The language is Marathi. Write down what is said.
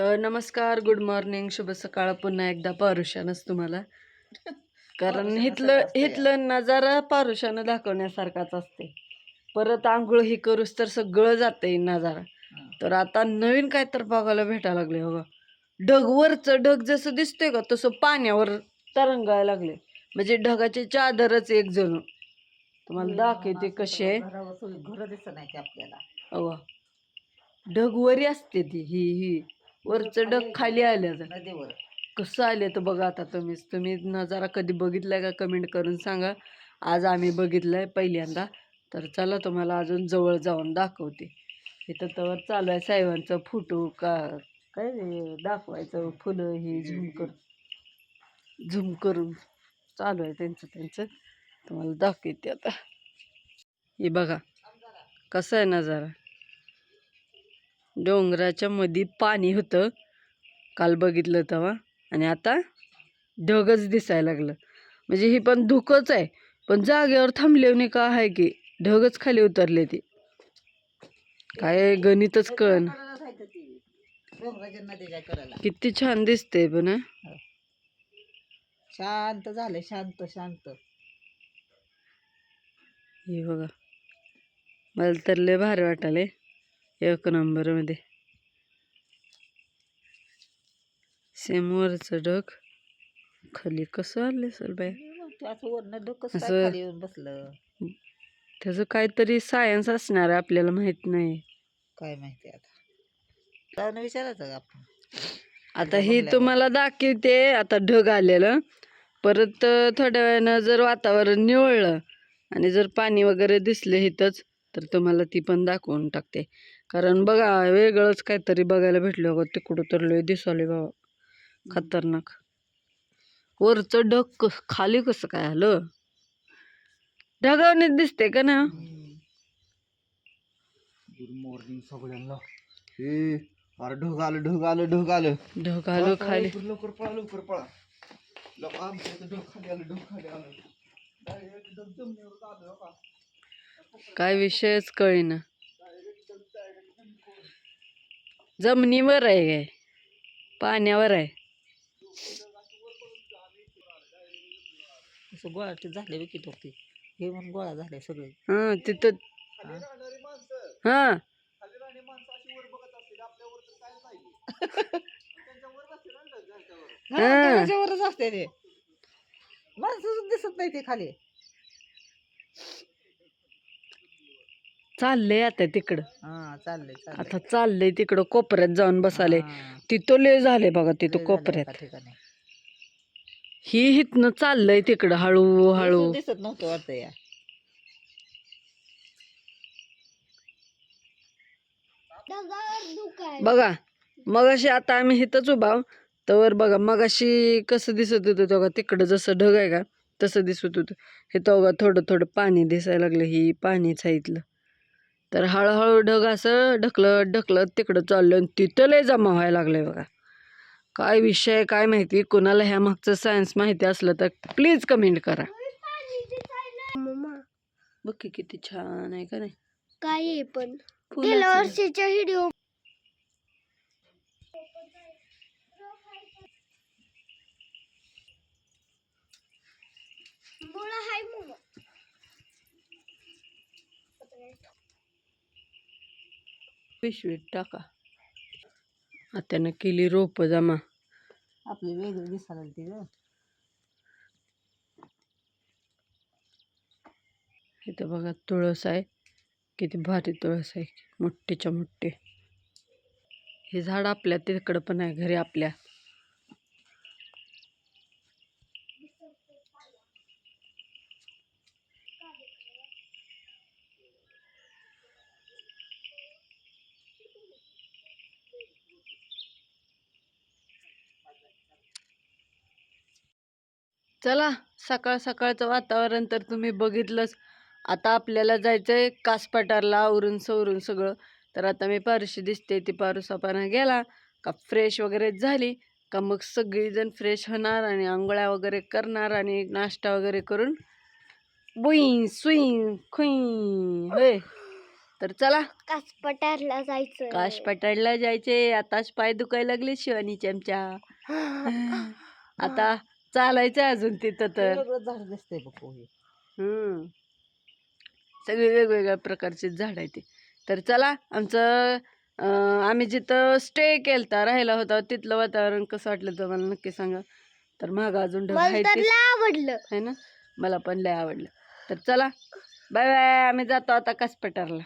तर नमस्कार गुड मॉर्निंग शुभ सकाळ. पुन्हा एकदा पारुशानच तुम्हाला. कारण इथलं या. इथलं नजारा पारुशानं दाखवण्यासारखाच असते. परत आंघोळ ही करूस तर सगळं जाते नजारा. तर आता नवीन काय तर बघायला भेटायला लागले बघा ढग वरचं ढग जसं दिसतंय का तसं पाण्यावर तरंगायला लागले. म्हणजे ढगाची चादरच एक जणू. तुम्हाला दाखवते कशी आहे. घर दिसत नाही आपल्याला. अवा ढग वरी असते ती ही ही. वरचं ढग खाली आल्या नदीवर. कसं आले तर बघा आता तुम्हीच. तुम्ही नजारा कधी बघितलाय का कमेंट करून सांगा. आज आम्ही बघितलंय पहिल्यांदा. तर चला तुम्हाला अजून जवळ जाऊन दाखवते. इथं तर चालू आहे साहेबांचं फोटो का काय दाखवायचं फुलं ही झूम करून. झूम करून चालू आहे त्यांचं त्यांचं. तुम्हाला दाखवते आता. हे बघा. कसं आहे नजारा? डोंगराच्या मध्ये पाणी होतं. काल बघितलं तेव्हा. आणि आता ढगच दिसायला लागलं. म्हणजे ही पण धुकंच आहे. पण जागेवर थांबले का आहे की ढगच खाली उतरले ते. काय गणितच करायला किती छान दिसते पण हं? शांत झाले शांत शांत. हे बघा. मला तर लय भारी वाटाले एक नंबरमध्ये सेम वरचं ढग खाली कसं आले सर बाय असं बसलं? त्याचं काहीतरी सायन्स असणार आपल्याला माहीत नाही. काय माहिती आता? जाऊन विचारायचं का आपण? आता ही. तुम्हाला दाखवते आता ढग आलेलं. परत थोड्या वेळानं जर वातावरण निवळलं आणि जर पाणी वगैरे दिसले इथंच तर तुम्हाला ती पण दाखवून टाकते. कारण बघा वेगळंच काहीतरी बघायला भेटलं बघा तिकडं तर लय दिसाले बाबा. खतरनाक. वरचं ढग कस खाली कसं काय आलं? ढगावणीच दिसते का ना? गुड मॉर्निंग सगळ्यांना. हे अरे ढग आलं ढग आलं ढग आलं. ढग आलं खाली. लवकर पळा लवकर पळा. लोक आमच्या इथं ढग खाली आलं ढग खाली आलं. Direct ढग जमिनीवर आलं का? काय विषयच कळेना. जमिनीवर आहे काय पाण्यावर आहे. असं गोळा ते झाले विकी ते हे म्हणून गोळा झाले सगळे. हा तिथं हा. हा. त्याच्यावरच असते ते. माणसं दिसत नाही ते खाली. चाललंय आता तिकडं. हा. चाललंय चाललंय. आता चाललंय तिकडं कोपऱ्यात जाऊन बसाले हा. तिथं लय झाले बघा लय तिथं झालंय कोपऱ्यात. एका ठिकाणी. ही हितनं चाललंय तिकडं हळू हळू दिसत नव्हतं वाटतं या. बघा मगाशी आता आम्ही इथंच उभा आहो. तवर बघा मगाशी कसं दिसत होतं तेव्हा तिकडं जसं ढग आहे का तसं दिसत होतं. हे तेव्हा थोडं थोडं पाणी दिसायला लागलं ही पाणीच आहे इथलं. तर हळूहळू ढग असं ढकलत ढकलत तिकडं चाललं आणि तिथं लय जमा व्हायला लागलंय बघा. काय विषय काय माहिती? कोणाला ह्या मागचं सायन्स माहिती असलं तर प्लीज कमेंट करा. बघ की किती छान आहे का नाही? काय आहे पण. गेल्या. वर्षीच्या व्हिडिओ हाय पिशवीत टाका. आत्यानं केली रोप जमा. आपली वेगळी दिसायला ती ग. इथं बघा तुळस आहे. किती भारी तुळस आहे. मोठीच्या मोठी हे झाड आपल्या तिकडं पण आहे घरी आपल्या. चला सकाळ सकाळचं वातावरण तर तुम्ही बघितलंच. आता आपल्याला जायचं आहे कासपटारला आवरून सवरून सगळं. तर आता मी पारुशी दिसते ती पारुसापाना गेला. का फ्रेश वगैरे झाली का मग सगळीजण फ्रेश होणार आणि आंघोळ्या वगैरे करणार आणि नाश्ता वगैरे करून बुई सुई खुई होय. तर चला. कास पठारला जायचं काश पटाडला जायचे आताच पाय दुखायला लागले शिवानीचे आमच्या आता चालायचं अजून तिथं तर. वेगळं झाड दिसतंय बघ हो हे. हम्म. सगळे वेगवेगळ्या प्रकारचे झाड आहे ते. तर चला आमचं अं, आम्ही जिथं स्टे केलता राहायला होता तिथलं वातावरण कसं वाटलं तर मला नक्की सांगा. तर महाग अजून ढग मला आहे तर तेच. लय आवडलं. है ना? मला पण लय आवडलं. तर चला बाय बाय आम्ही जातो आता कासपेटारला